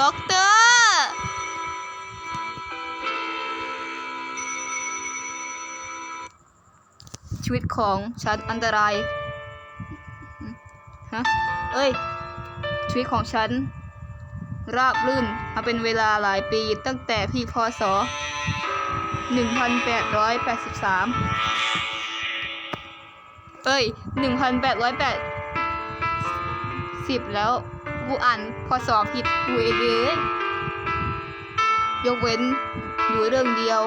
ด็อกเตอร์ชีวิตของฉันอันตรายฮะเอ้ย ชีวิตของฉัน ราบรื่นมาเป็นเวลาหลายปีตั้งแต่พี่พศ1883 เอ้ย 1808สิบแล้ว กูอ่านพศผิดกูเองเลยยกเว้นอยู่เรื่องเดียว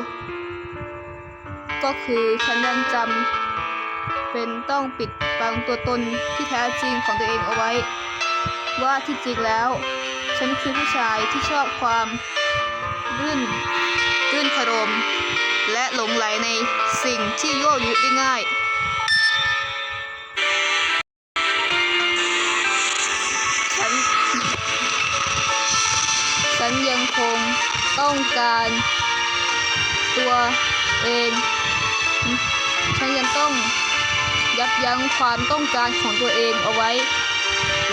ก็คือฉันยังจำเป็นต้องปิดบังตัวตนที่แท้จริงของตัวเองเอาไว้ ว่าที่จริงแล้ว ฉันคือผู้ชายที่ชอบความรื่นรื่นคารม และหลงไหลในสิ่งที่ยั่วยุได้ง่าย นยังคงต้องการตัวเอง ฉันยังต้องยับยั้งความต้องการของตัวเองเอาไว้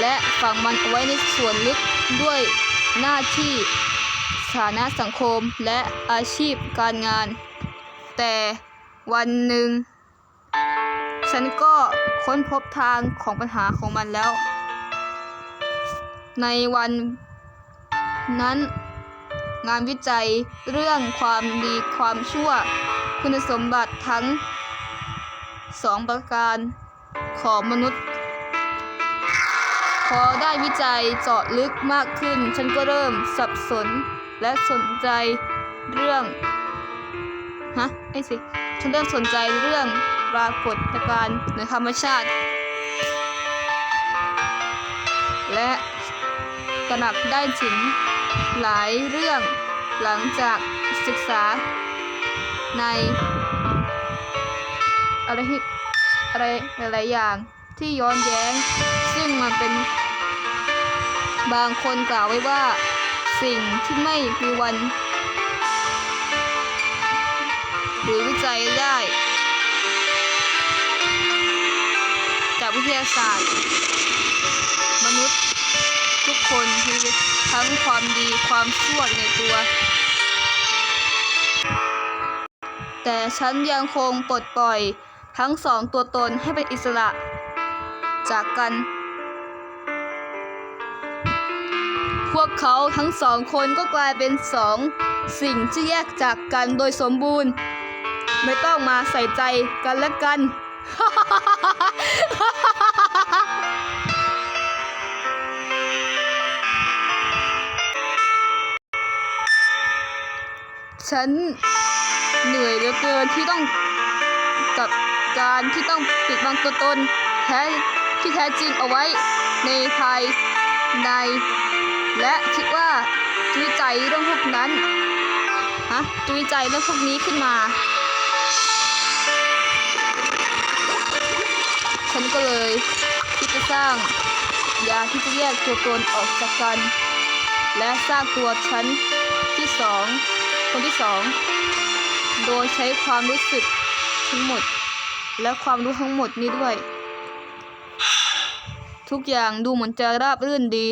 และฝังมันเอาไว้ในส่วนลึกด้วยหน้าที่ฐานะสังคมและอาชีพการงาน แต่วันหนึ่ง ฉันก็ค้นพบทางของปัญหาของมันแล้ว ในวัน นั้น งานวิจัยเรื่องความดีความชั่ว คุณสมบัติทั้งสองประการของมนุษย์ พอได้วิจัยเจาะลึกมากขึ้น ฉันก็เริ่มสับสนและสนใจเรื่องฮะไอ้สิฉันเริ่มสนใจเรื่องปรากฏการณ์ในธรรมชาติ และตระหนักได้ถึง หลายเรื่องหลังจากศึกษาในอะไรอะไรหลายๆอย่างที่ย้อนแย้ง ซึ่งมันเป็น บางคนกล่าวไว้ว่าสิ่งที่ไม่มีวัน หรือวิจัยได้ จากวิทยาศาสตร์ มนุษย์ ทุกคนมีทั้งความดีความชั่วในตัว แต่ฉันยังคงปลดปล่อยทั้งสองตัวตนให้เป็นอิสระ จากกัน พวกเขาทั้งสองคนก็กลายเป็นสองสิ่งที่แยกจากกันโดยสมบูรณ์ ไม่ต้องมาใส่ใจกันและกัน ฉันเหนื่อยเหลือเกินที่ต้องกับการที่ต้องปิดบังตัวตนแท้ที่แท้จริงเอาไว้ในภายใน และคิดว่าจะวิจัยเรื่องพวกนั้นฮะจะวิจัยเรื่องพวกนี้ขึ้นมา ฉันก็เลยคิดจะสร้างยาที่จะแยกตัวตนออกจากกัน และสร้างตัวฉันที่สอง คนที่สองโดยใช้ความรู้สึกทั้งหมด และความรู้ทั้งหมดนี้ด้วย ทุกอย่างดูเหมือนจะราบรื่นดี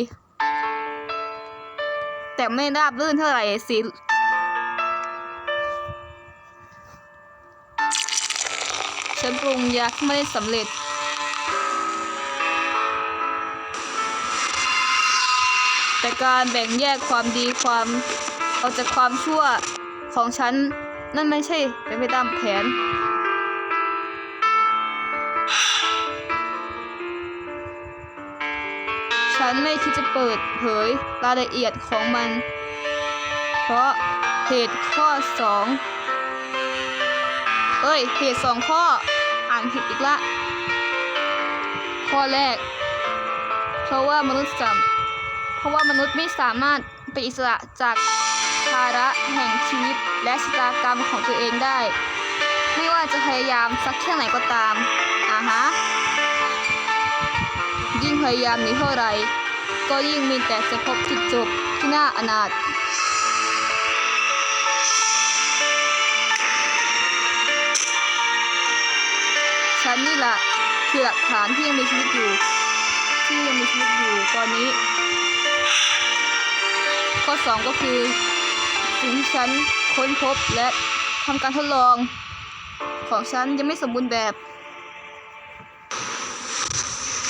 แต่ไม่ราบรื่นเท่าไหร่สิฉันปรุงยาที่ไม่ได้สำเร็จแต่การแบ่งแยกความดีความ ออกจากความชั่วของฉัน นั่นไม่ใช่เป็นไปตามแผน ฉันไม่คิดจะเปิดเผยรายละเอียดของมัน เพราะเหตุข้อสองเอ้ยเหตุสองข้อ อ่านผิดอีกละ ข้อแรก เพราะว่ามนุษย์สามเพราะว่ามนุษย์ไม่สามารถเป็นอิสระจาก ภาระแห่งชีวิตและชะตากรรมของตัวเองได้ ไม่ว่าจะพยายามสักแค่ไหนก็ตาม อ่าฮะ ยิ่งพยายามหนีเท่าไหร่ก็ยิ่งมีแต่จะพบจุดจบที่น่าอนาถฉันนี่แหละคือหลักฐานที่ยังมีชีวิตอยู่ ที่ยังมีชีวิตอยู่ตอนนี้ ข้อ 2 ก็คือ สิ่งที่ฉันค้นพบและทำการทดลองของฉันยังไม่สมบูรณ์แบบ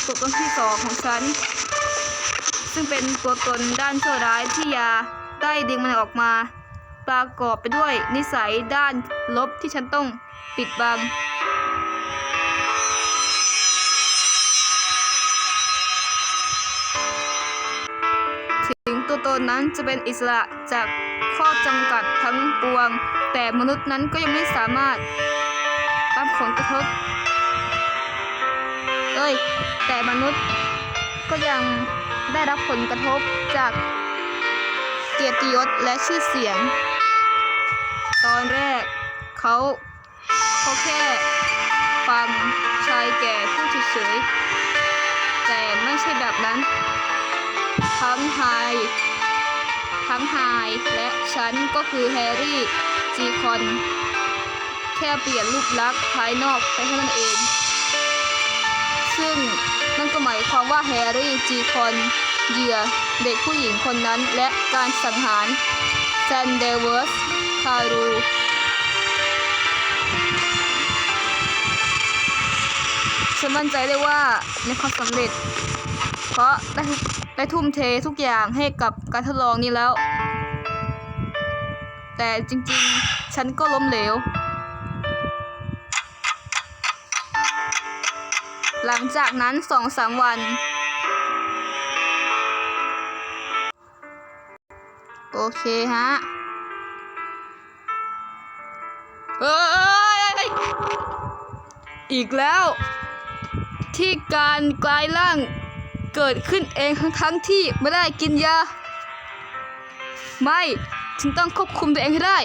ตัวตนที่2ของฉัน ซึ่งเป็นตัวตนด้านชั่วร้ายที่ยาได้ดึงมันออกมา ประกอบไปด้วยนิสัยด้านลบที่ฉันต้องปิดบังถึงตัวตนนั้นจะเป็นอิสระจาก ข้อจำกัดทั้งปวง แต่มนุษย์นั้นก็ยังไม่สามารถรับผลกระทบ เอ้ย แต่มนุษย์ก็ยังได้รับผลกระทบจากเกียรติยศและชื่อเสียง ตอนแรกเขาเขาแค่ฟังชายแก่พูดเฉยแต่ไม่ใช่แบบนั้นทั้งไฮ ทั้งไฮและฉันก็คือแฮร์รี่จีคอนแค่เปลี่ยนรูปลักษณ์ภายนอกไปเท่านั้นเอง ซึ่งนั่นก็หมายความว่าแฮร์รี่จีคอนเหยื่อเด็กผู้หญิงคนนั้นและการสังหารแซนเดเวิร์สคารูฉันมั่นใจได้ว่าในความสำเร็จ เพราะได้ทุก ได้ทุ่มเททุกอย่างให้กับการทดลองนี้แล้ว แต่จริงๆ ฉันก็ล้มเหลว หลังจากนั้นสองสามวัน โอเคฮะเอ้ยอีกแล้ว ที่การกลายร่าง เกิดขึ้นเองทั้งทั้งๆที่ไม่ได้กินยา ไม่ฉันต้องควบคุมตัวเองให้ได้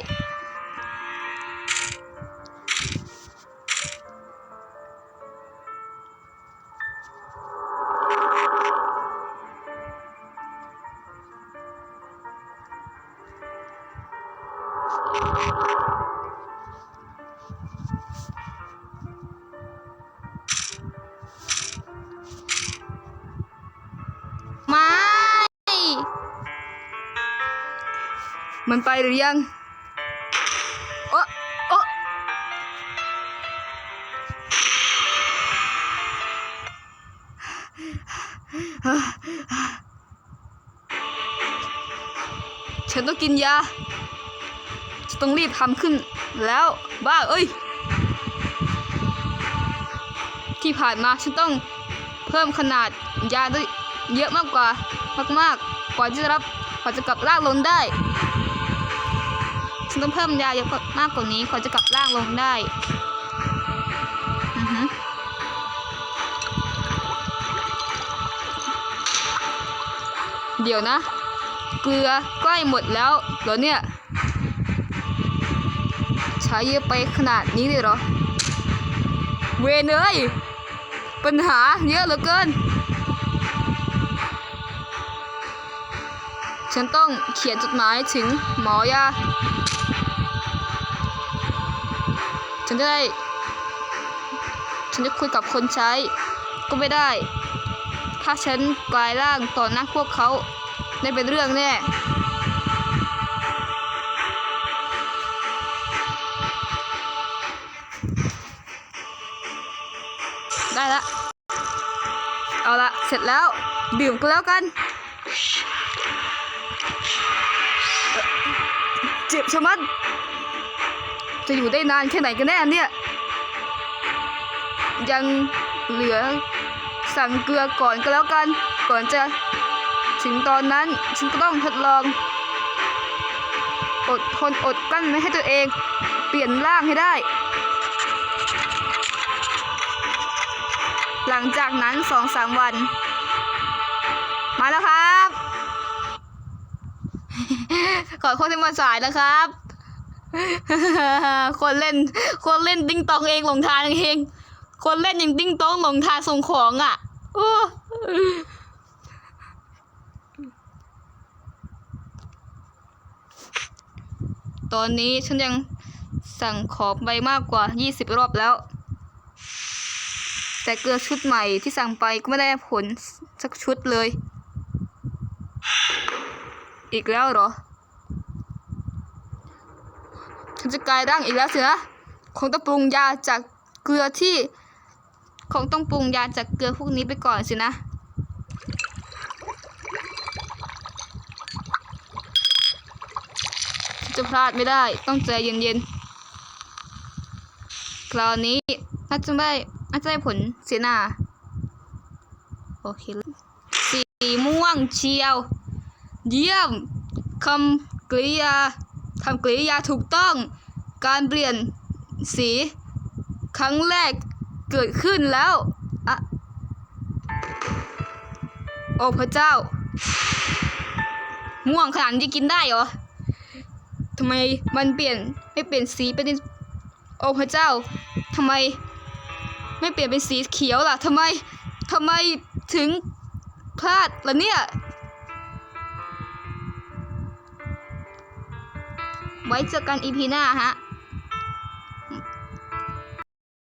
มันไปหรือยังโอะโอะฉันต้องกินยาฉันต้องรีบทำขึ้นแล้วบ้าเอ้ย ที่ผ่านมาฉันต้องเพิ่มขนาดยาด้วยเยอะมากกว่ามาก ๆ กว่าจะรับกว่าจะกลับร่างลงได้ ฉันต้องเพิ่มยาเยอะมากกว่านี้กว่าจะกลับร่างลงได้เดี๋ยวนะ เกลือใกล้หมดแล้วเหรอเนี่ย ใช้เยอะไปขนาดนี้เลยเหรอ เวเอ้ยปัญหาเยอะเหลือเกิน ฉันต้องเขียนจดหมายถึงหมอยา ฉันจะได้ ฉันจะคุยกับคนใช้ ก็ไม่ได้ ถ้าฉันกลายร่างต่อหน้าพวกเขาได้เป็นเรื่องแน่ได้ละ เอาละ เสร็จแล้ว ดื่มก็แล้วกัน เจ็บชะมัด จะอยู่ได้นานแค่ไหนกันแน่เนี่ย ยังเหลือสั่งเกลือก่อนก็แล้วกัน ก่อนจะถึงตอนนั้นฉันก็ต้องทดลอง อดทนอดกั้นไม่ให้ตัวเอง เปลี่ยนร่างให้ได้ หลังจากนั้นสองสามวัน มาแล้วครับ ขอโทษที่มาสายนะครับ คนเล่น คนเล่นติ้งตองเองหลงทางเอง คนเล่นยังติ้งตองหลงทางส่งของอะตอนนี้ฉันยังสั่งของไปมากกว่า 20 รอบแล้ว แต่เกลือชุดใหม่ที่สั่งไปก็ไม่ได้ผลสักชุดเลย อีกแล้วเหรอฉัน จะกลายร่างอีกแล้วสินะคงต้องปรุงยาจากเกลือที่คงต้องปรุงยาจากเกลือพวกนี้ไปก่อนสินะจะพลาดไม่ได้ต้องใจเย็นๆ คราวนี้น่าจะไม่น่าจะได้ผลเสียหน้าโอเคสีม่วงเชียว เยี่ยมคำกริยาทำกริยาถูกต้อง การเปลี่ยนสีครั้งแรกเกิดขึ้นแล้วอะโอ้พระเจ้า ม่วงขนาดนี้กินได้เหรอทำไมมันเปลี่ยนไม่เปลี่ยนสีเป็นโอ้พระเจ้าทำไม ไม่เปลี่ยนเป็นสีเขียวล่ะทำไมทำไมถึงพลาดล่ะเนี่ยไว้เจอกันอีพีหน้าฮะ